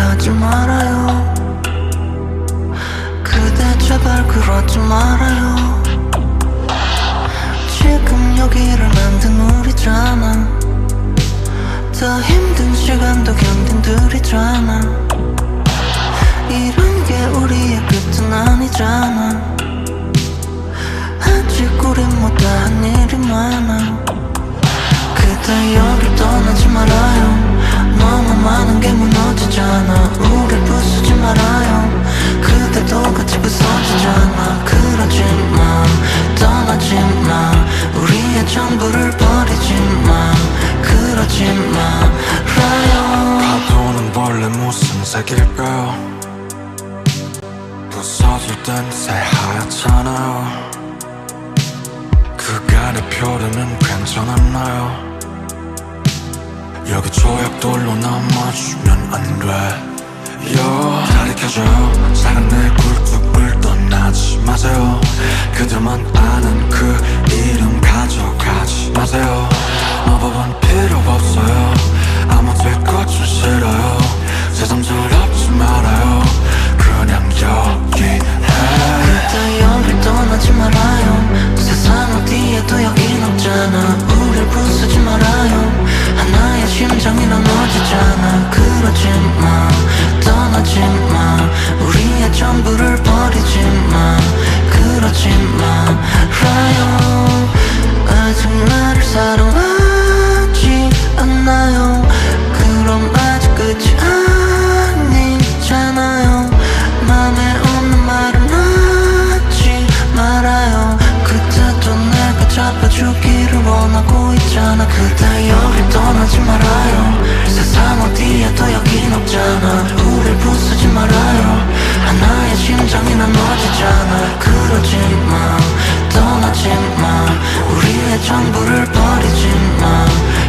하지 말아요. 그대 제발 그러지 말아요. 지금 여기를 만든 우리잖아. 더 힘든 시간도 견딘 둘이잖아. 이런 게 우리의 끝은 아니잖아. 아직 우린 못다한 일이 많아. 그대 여길 떠나지 말아요 많은 게 무너지잖아. 우릴 부수지 말아요. 그대도 같이 부서지잖아. 그러지 마 떠나지 마. 우리의 전부를 버리지 마. 그러지 말아요. 파도는 원래 무슨 색일까요? 부서질 땐 새하얗잖아요. 그간의 표류는 괜찮았나요 여기 조약돌로 남아주면 안 돼 요 다리 켜져요 작은 내 굴뚝을 떠나지 마세요. 그들만 아는 그 이름 가져가지 마세요. 마법은 필요 없어요. 아무 될 것은 싫어요. 더럽지 말아요. 그냥 여기해. 그대 여길 떠나지 말아요 세상 어디에도 여긴 없잖아. 우릴 부수지 말아요. 하나의 심장이 나눠지잖아. 그러지 마 떠나지 마. 우리의 전부를 버리지 마. 그러지 말아요 아직 나 그러지 마 떠나지 마. 우리의 전부를 버리지 마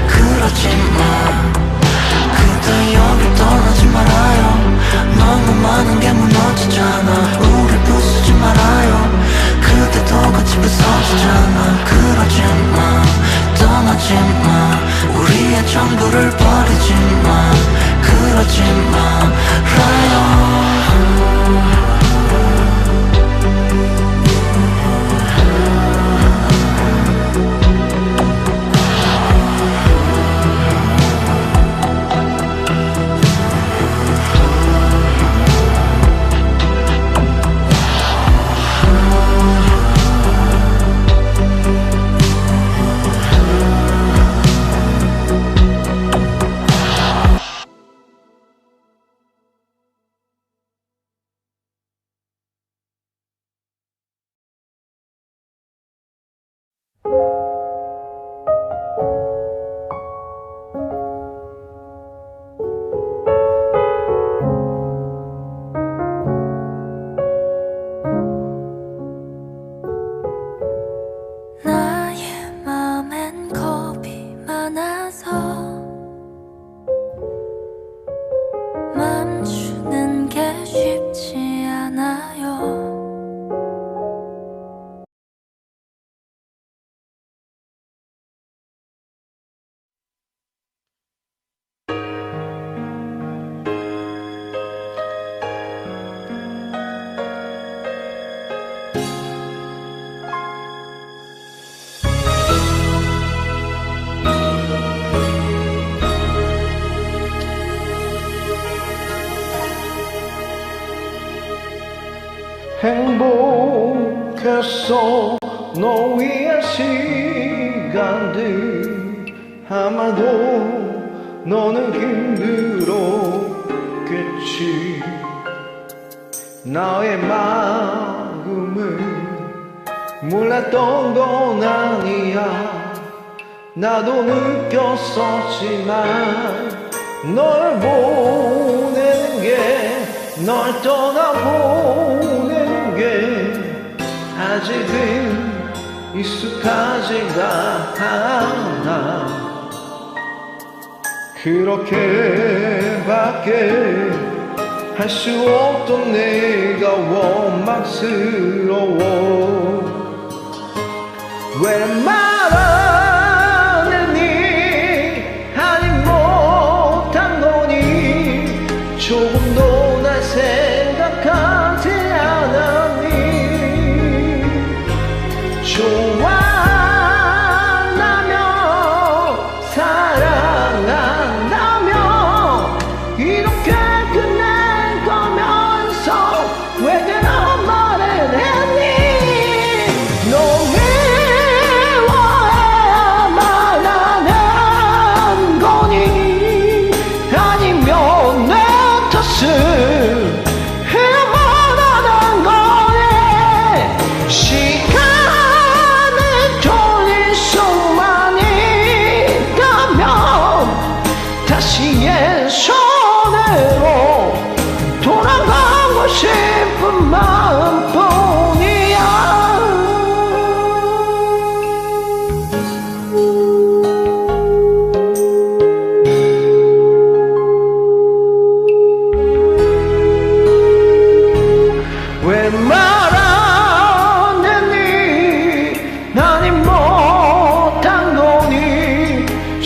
그러지 마. 그대 여길 떠나지 말아요. 너무 많은 게 무너지잖아. 우릴 부수지 말아요. 그대도 같이 부서지잖아. 그러지 마 떠나지 마. 우리의 전부를 버리지 마 그러지 말아요 행복했어 너 위한 시간들 아마도 너는 힘들었겠지 나의 마음을 몰랐던 건 아니야. 나도 느꼈었지만 널 보내는 게 널 떠나보내는 게 아직은 익숙하지가 않아. 그렇게밖에 할 수 없던 내가 원망스러워. 왜말안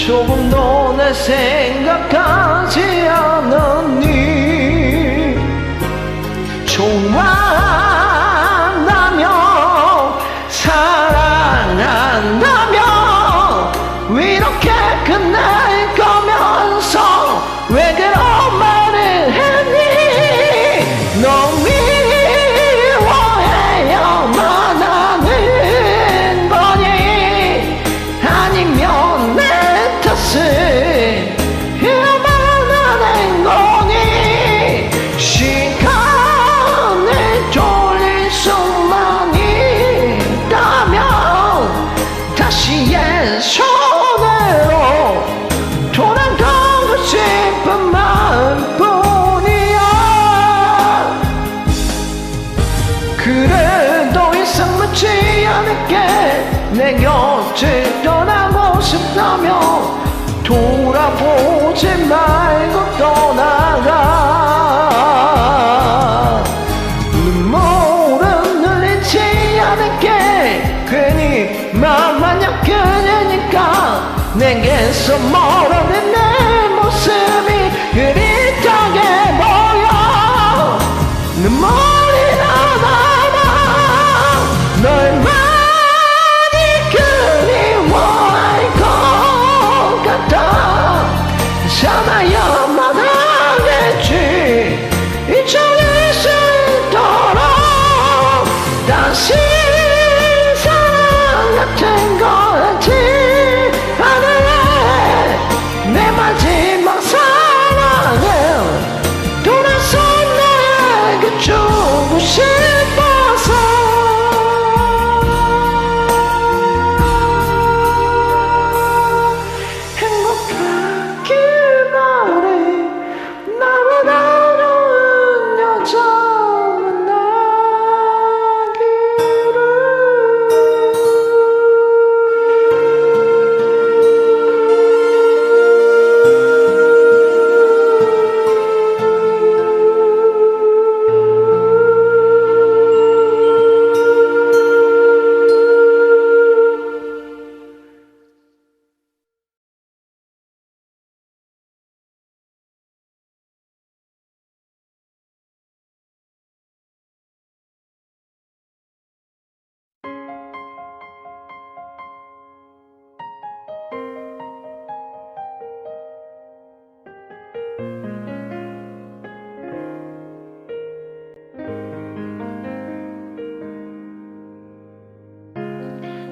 조금도 내 생각하지 않았니? 좋아한다면 사랑한다면 왜 이렇게 끝날 거면서 왜 그래? 함께 내 곁을 떠나고 싶다며 돌아보지 말고 떠나가 눈물은 흘리지 않을게. 괜히 맘만 약해지니까 내게서 멀어내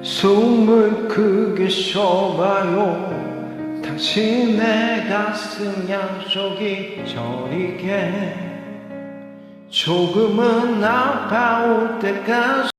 숨을 크게 쉬어봐요. 당신의 가슴 양쪽이 저리게. 조금은 아파올 때까지